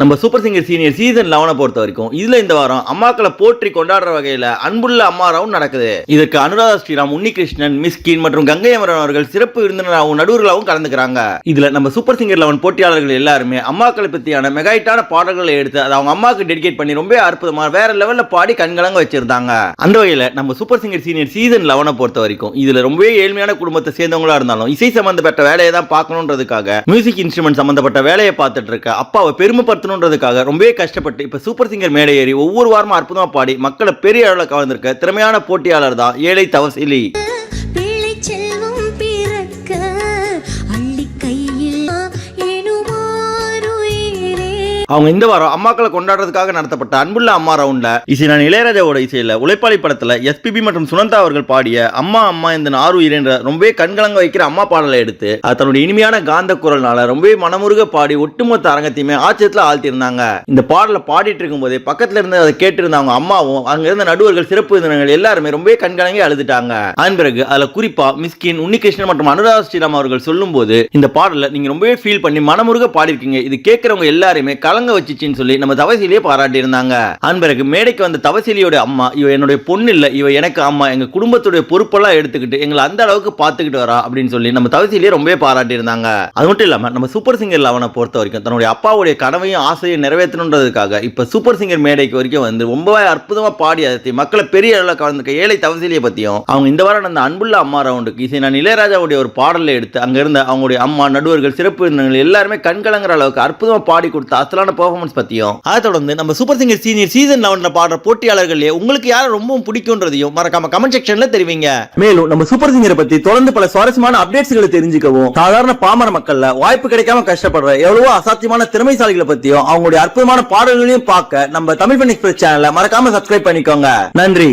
நம்ம super singer senior season லெவனை பொறுத்த வரைக்கும் இதுல இந்த வாரம் அம்மாக்களை போற்றி கொண்டாடுற வகையில அன்புள்ள அம்மாராவும் நடக்குது. இதற்கு அனுராதா ஸ்ரீராம் உன்னிகிருஷ்ணன் மிஸ்கின் மற்றும் கங்கை அமரன் அவர்கள் சிறப்பு விருந்தினராகவும் நடுவர்களாகவும் கலந்துக்கிறாங்க. இதுல நம்ம சூப்பர் சிங்கர் லெவன் போட்டியாளர்கள் எல்லாருமே அம்மாக்களை பத்தியான மெகாயிட்டான பாடல்களை எடுத்து அதை அவங்க அம்மாவுக்கு டெடிகேட் பண்ணி ரொம்ப அற்புதமா வேற லெவல்ல பாடி கண்கலங்க வச்சிருந்தாங்க. அந்த வகையில நம்ம சூப்பர் சிங்கர் சீனியர் சீசன் லெவனை பொறுத்த வரைக்கும் இதுல ரொம்பவே ஏழ்மையான குடும்பத்தை சேர்ந்தவங்களா இருந்தாலும் இசை சம்பந்தப்பட்ட வேலையை தான் பார்க்கணுன்றதுக்காக மியூசிக் இன்ஸ்ட்ருமெண்ட் சம்பந்தப்பட்ட வேலையை பார்த்துட்டு இருக்க அப்பாவை பெருமைப்படுத்தணுன்றதுக்காக ரொம்பவே கஷ்டப்பட்டு இப்ப சூப்பர் சிங்கர் மேடை ஏறி ஒவ்வொரு வாரமும் அற்புதமாக பாடி மக்களை பெரிய அளவில் கவர்ந்திருக்க திறமையான போட்டியாளர் தான் ஏழை தவசிலி. அவங்க இந்த வாரம் அம்மாக்களை கொண்டாடுறதுக்காக நடத்தப்பட்ட அன்புள்ள அம்மா ரவுண்ட்ல இசை நான் இளையராஜாவோட இசையில உழைப்பாளி படத்துல எஸ்பிபி மற்றும் சுனந்தா அவர்கள் பாடிய அம்மா அம்மா இந்த ஆறு என்ற ரொம்பவே கண்கலங்க வைக்கிற அம்மா பாடலை எடுத்து தன்னுடைய இனிமையான காந்த குரல்னால ரொம்பவே மனமுருக பாடி ஒட்டுமொத்த அரங்கத்தையுமே ஆச்சரியத்துல ஆழ்த்தியிருந்தாங்க. இந்த பாடலை பாடிட்டு இருக்கும்போதே பக்கத்துல இருந்து அதை கேட்டிருந்த அவங்க அம்மாவும் அங்க இருந்த நடுவர்கள் சிறப்பு விருந்தினர்கள் எல்லாருமே ரொம்பவே கண்கலங்கி அழுதுட்டாங்க. அதன் பிறகு அதுல குறிப்பா மிஸ்கின் உன்னிகிருஷ்ணன் மற்றும் அனுராதா ஸ்ரீராம் அவர்கள் சொல்லும்போது இந்த பாடலை நீங்க ரொம்பவே ஃபீல் பண்ணி மனமுருக பாடிருக்கீங்க இது கேட்கிறவங்க எல்லாருமே கலங்க வச்சுச்சின்னு சொல்லி நம்ம தவசிலியை பாராட்டி இருந்தாங்க மேடைக்கு வந்த தவசிலியோட அம்மா இவ என்னுடைய பொண்ணு இல்ல இவ எனக்கு அம்மா எங்க குடும்பத்துடைய பொறுப்பெல்லாம் எடுத்துக்கிட்டு எங்களை அந்த அளவுக்கு பார்த்துக்கிட்டு வரா அப்படின்னு சொல்லி நம்ம தவசிலியை ரொம்பவே பாராட்டி இருந்தாங்க அது மட்டும் இல்லாம நம்ம சூப்பர் சிங்கர் லவனை பொறுத்த வரைக்கும் தன்னுடைய அப்பாவுடைய கனவையும் ஆசையும் நிறைவேற்றணுன்றதுக்காக இப்ப சூப்பர் சிங்கர் மேடைக்கு வரைக்கும் வந்து ரொம்பவே அற்புதமா பாடி அதை மக்களை பெரிய அளவில் கலந்துக்க ஏழை தவசிலியை பத்தியும் அவங்க இந்த வாரம் நடந்த அன்புள்ள அம்மா ரவுண்டுக்கு இசை நான் இளையராஜாவுடைய ஒரு பாடலை எடுத்து அங்க இருந்த அவங்களுடைய அம்மா நடுவர்கள் சிறப்பு விருந்தினர்கள் எல்லாருமே கண்கலங்குற அளவுக்கு அற்புதமா பாடி கொடுத்த அசலான பெர்ஃபார்மன்ஸ் பற்றியும் அதை தொடர்ந்து நம்ம சூப்பர் சிங்கர் சீனியர் சீசன் லெவனில் பாடுற போட்டியாளர்களே உங்களுக்கு யாரை ரொம்பவும் பிடிக்கும்ன்றதையும் மறக்காம கமெண்ட் செக்ஷன்ல தெரிவிங்க. மேலும் நம்ம சூப்பர் சிங்கரை பத்தி தொடர்ந்து பல சுவாரஸ்யமான அப்டேட்ஸ்களை தெரிஞ்சுக்கவும் சாதாரண பாமர மக்கள்ல வாய்ப்பு கிடைக்காம கஷ்டப்படுற எவ்வளவோ அசாத்தியமான திறமைசாலிகளை பத்தியும் அவங்களுடைய அற்புதமான பாடல்களையும் பார்க்க நம்ம தமிழ் பண்ணி எக்ஸ்பிரஸ் சேனலை மறக்காம சப்ஸ்கிரைப் பண்ணிக்கோங்க. நன்றி.